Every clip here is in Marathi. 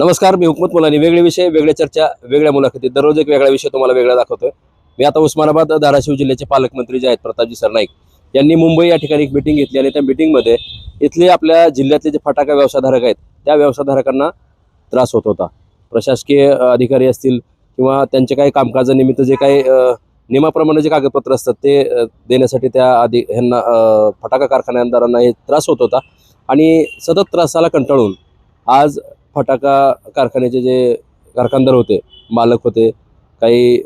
नमस्कार मी हुकमत मुलानी. वेगळे विषय वेगळ्या चर्चा वेगळ्या मुलाखती. दररोज एक वेगळा विषय तुम्हाला वेगळा दाखवतोय. मी आता उस्मानाबाद धाराशिव जिल्ह्याचे पालकमंत्री जे आहेत प्रतापजी सरनाईक. यांनी मुंबई या ठिकाणी एक मिटिंग घेतली आणि त्या मिटिंगमध्ये इथले आपल्या जिल्ह्यातले जे फटाका व्यवसायधारक आहेत त्या व्यवसायधारकांना त्रास होत होता. प्रशासकीय अधिकारी असतील किंवा त्यांचे काही कामकाजानिमित्त जे काही नियमाप्रमाणे जे कागदपत्र असतात ते देण्यासाठी त्या आधी ह्यांना फटाका कारखान्यादारांना हे त्रास होत होता. आणि सतत त्रासाला कंटाळून आज फटाका कारखान्याचे जे कारखानदार होते मालक होते काही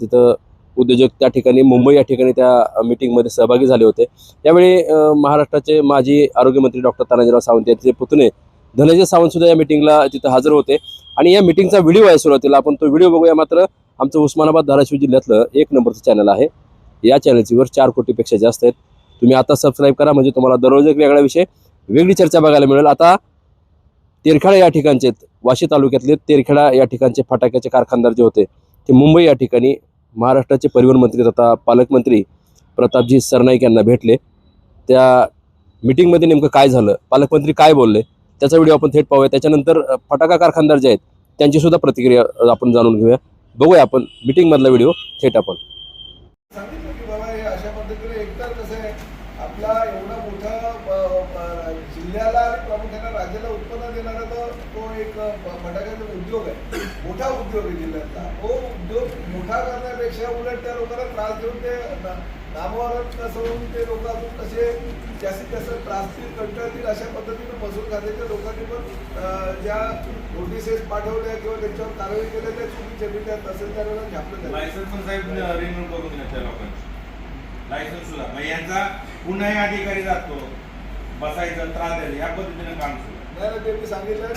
तिथं उद्योजक त्या ठिकाणी मुंबई या ठिकाणी त्या मिटिंगमध्ये सहभागी झाले होते. यावेळी महाराष्ट्राचे माजी आरोग्यमंत्री डॉक्टर तानाजीराव सावंत यांचे पुतणे धनंजय सावंतसुद्धा या मिटिंगला तिथं हजर होते. आणि या मिटिंगचा व्हिडिओ आहे सुरुवातीला. आपण तो व्हिडिओ बघूया. मात्र आमचं उस्मानाबाद धाराशिव जिल्ह्यातलं एक नंबरचं चॅनल आहे. या चॅनलची वर चार कोटीपेक्षा जास्त आहेत. तुम्ही आता सबस्क्राईब करा. म्हणजे तुम्हाला दररोज एक वेगळा विषय वेगळी चर्चा बघायला मिळेल. आता तेरखेडा या ठिकाणचे वाशी तालुक्यातले तेरखेडा या ठिकाणचे फटाक्याचे कारखानदार जे होते ते मुंबई या ठिकाणी महाराष्ट्राचे परिवहन मंत्री तथा पालकमंत्री प्रतापजी सरनाईक यांना भेटले. त्या मिटिंगमध्ये नेमकं काय झालं पालकमंत्री काय बोलले त्याचा व्हिडिओ आपण थेट पाहूया. त्याच्यानंतर फटाका कारखानदार जे आहेत त्यांची सुद्धा प्रतिक्रिया आपण जाणून घेऊया. बघूया आपण मिटिंगमधला व्हिडिओ थेट आपण. जिल्ह्याला आणि प्रामुख्याने राज्याला उत्पन्न देणारा तो तो एक फटाक्याचा उद्योग आहे. मोठा उद्योग आहे जिल्ह्यातला. तो उद्योग मोठा करण्यापेक्षा उलट त्या लोकांना त्रास देऊन ते नामवरण कसं होऊन ते लोक अजून कसे जास्तीत जास्त त्रासतील कंटाळतील अशा पद्धतीने महसूल खात्याच्या लोकांनी पण ज्या नोटिसेस पाठवल्या किंवा त्यांच्यावर कारवाई केल्या त्या चुकीच्या मी त्या तहसीलदारांना झापलं लायसन्स पण साहेब रिन्यू करून दिले त्या लायसन्स सुद्धा. यांचा पुन्हा अधिकारी जातो. बसायचं त्रास द्यायचं या पद्धतीने काम सुरू. नाही ते मी सांगितलं आणि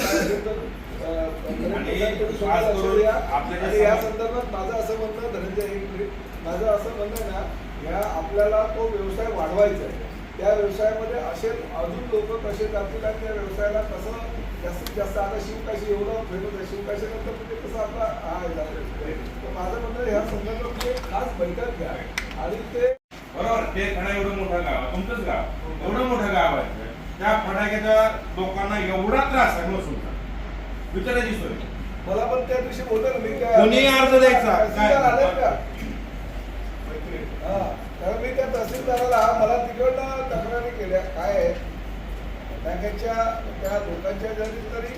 खास करून या. संदर्भात माझं असं म्हणणं धनंजय एक मिनिट माझं असं म्हणणं ना या आपल्याला तो व्यवसाय वाढवायचा आहे त्या व्यवसायामध्ये असे अजून लोक कसे करतील आणि त्या व्यवसायाला कसं जास्तीत जास्त आता शिवकाशी एवढं फेमस आहे शिवकाशीनंतर म्हणजे कसं आपला हा. तर माझं म्हणणं ह्या संदर्भात खास बैठक घ्या आणि ते बरोबर ते खडा एवढं मोठं गाव आहे, तुमचंच गाव एवढं मोठं गाव आहे. त्या फटाक्याच्या लोकांना एवढा त्रास आहे महसूलचा विचारायची सोय. मला पण त्या दिवशी बोलतो ना मी काय कोणी अर्ज द्यायचा? काय? हा कारण मी त्या तहसीलदाराला मला तिकडनं तक्रारी केल्या. काय आहे? बँकेच्या त्या लोकांच्या जरी तरी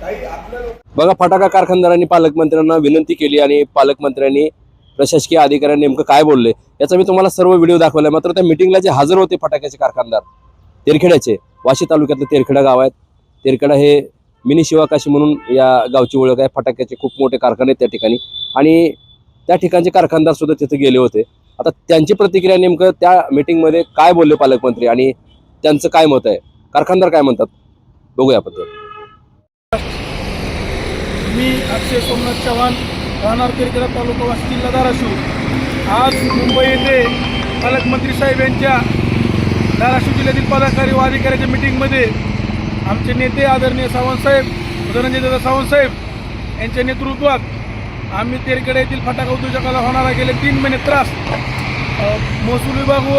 काही आपल्या बघा फटाका कारखानदारांनी पालकमंत्र्यांना विनंती केली आणि पालकमंत्र्यांनी प्रशासकीय अधिकाऱ्यांनी नेमकं काय बोलले याचा मी तुम्हाला सर्व व्हिडिओ दाखवला मात्र त्या मिटिंगला जे हजर होते फटाक्याचे कारखानदार तेरखेड्याचे वाशी तालुक्यातलं तेरखेडा गाव आहेत. तेरखेडा हे मिनी शिवाकाशी म्हणून या गावची ओळख आहे. फटाक्याचे खूप मोठे कारखाने आहेत त्या ठिकाणी. आणि त्या ठिकाणचे कारखानदार सुद्धा तिथे गेले होते. आता त्यांची प्रतिक्रिया नेमकं त्या मिटिंगमध्ये काय बोलले पालकमंत्री आणि त्यांचं काय मत आहे? कारखानदार काय म्हणतात? बघूया आपण मी अक्षय सोमनाथ चव्हाण राहणार तिरकेला तालुका वाशी जिल्हा धाराशिव. आज मुंबई येथे पालकमंत्री साहेब यांच्या धाराशिव जिल्ह्यातील पदाधिकारी व अधिकाऱ्याच्या मिटिंगमध्ये आमचे नेते आदरणीय सावंतसाहेब धनंजयदादा सावंतसाहेब यांच्या नेतृत्वात आम्ही तेरखेडा येथील फटाका उद्योजकाला होणारा गेले तीन महिने त्रास महसूल विभाग व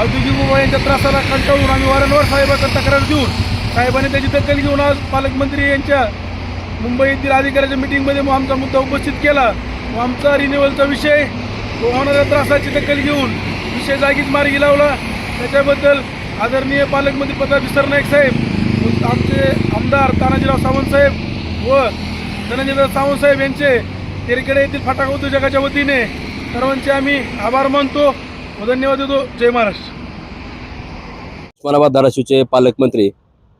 औद्योगिक विभाग यांच्या त्रासाला कंटाळून आम्ही वारंवार साहेबांचा तक्रार देऊन साहेबांनी त्याची दखल घेऊन आज पालकमंत्री यांच्या मुंबई येथील अधिकाऱ्याच्या मिटिंगमध्ये मग आमचा मुद्दा उपस्थित केला. व आमचा रिन्युअलचा विषय व होणाऱ्या त्रासाची दखल घेऊन विषय जागीच मार्गी लावला. त्याच्याबद्दल आदरणीय पालकमंत्री प्रताप सरनाईक साहेब आमचे आमदार तानाजीराव सावंत साहेब व धनंजयराव सावंत साहेब यांचे तेरखेडे येथील फटाका उद्योजकाच्या वतीने सर्वांचे आम्ही आभार मानतो व धन्यवाद देतो. जय महाराष्ट्र. उस्मानाबाद धाराशिवचे पालकमंत्री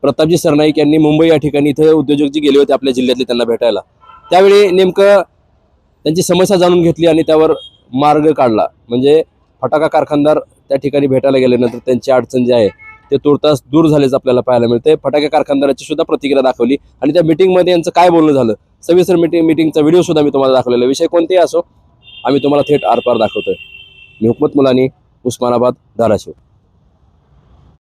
प्रतापजी सरनाईक यांनी मुंबई या ठिकाणी इथे उद्योजक जे गेले होते आपल्या जिल्ह्यातले त्यांना भेटायला. त्यावेळी नेमकं त्यांची समस्या जाणून घेतली आणि त्यावर मार्ग काढला. म्हणजे फटाका कारखानदार त्या ठिकाणी भेटायला गेल्यानंतर त्यांची अडचण जी आहे ते तुर्तास दूर झाल्याचं आपल्याला पाहायला मिळते फटाके कारखानदाराची सुद्धा प्रतिक्रिया दाखवली आणि त्या मिटिंगमध्ये यांचं काय बोलणं झालं सविस्तर मिटिंग मिटिंगचा व्हिडिओ सुद्धा मी तुम्हाला दाखवलेला विषय कोणतेही असो आम्ही तुम्हाला थेट आरपार दाखवतोय. मी हुकमत मुलानी उस्मानाबाद धाराशिव.